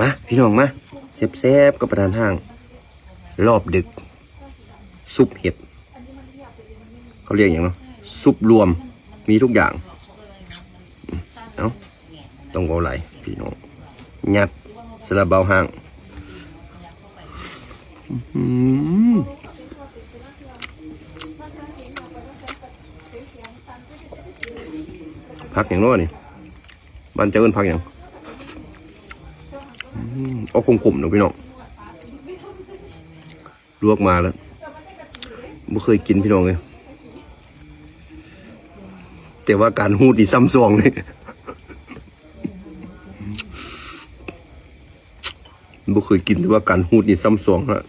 มาพี่น้องมาแซ่บๆกับประธานห้าง รอบดึก ซุปเห็ด เขาเรียกอย่างเนาะซุปรวมมีทุกอย่าง เอ้าต้องเอาไหลพี่น้องยัดสลับเบาห้างพักอย่างน้อนี่บ้านเจ้าเอินพักอย่าง เอาขมๆหนูพี่น้องลวกมาแล้วไม่เคยกินพี่น้องเลยแต่ว่าการหูดีซ้ำซองเลยบ่เคยกินแต่ว่าการหูดนี่ซ้ำซองฮะ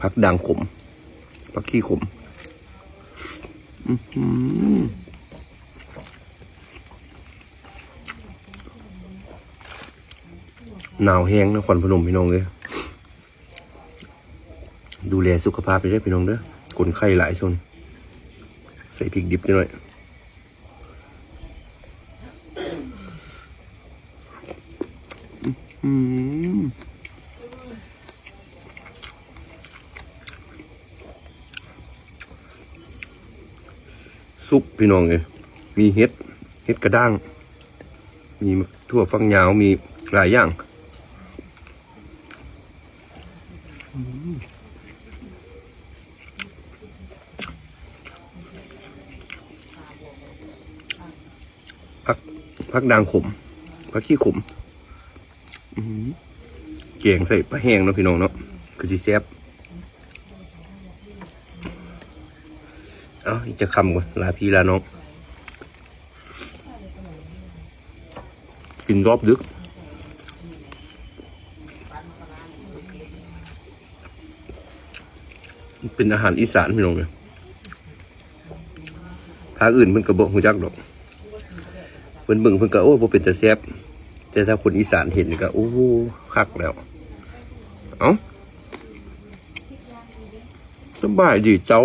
พักด่างขม พักขี้ขม อื้อ หนาวแห้งนะขวัญพนมพี่น้องเลยดูแลสุขภาพไปด้วยพี่น้องเด้อคนไข้หลายคนใส่พริกดิบนิดหน่อยอืมซุปพี่น้องเลยมีเห็ด เห็ดกระด้าง มีทั่วฟักยาว มีหลายอย่างอืม พักพักด่างขมพักขี้ขมเกียงใส่ปลาแห้งเนาะพี่น้องเนาะคือสิแซบเอาอีกจะคำก่อนลาพี่ลาน้อง กินรอบดึก เป็นอาหารอีสานพี่น้องเลยภาคอื่นเพิ่นกระบอกหูจักดอกเพิ่นเบิ่งเพิ่นก็โอ้บ่เป็นแต่แซ่บแต่ถ้าคนอีสานเห็นก็โอ้โหคักแล้ว เอ้าสบายดีเจ้า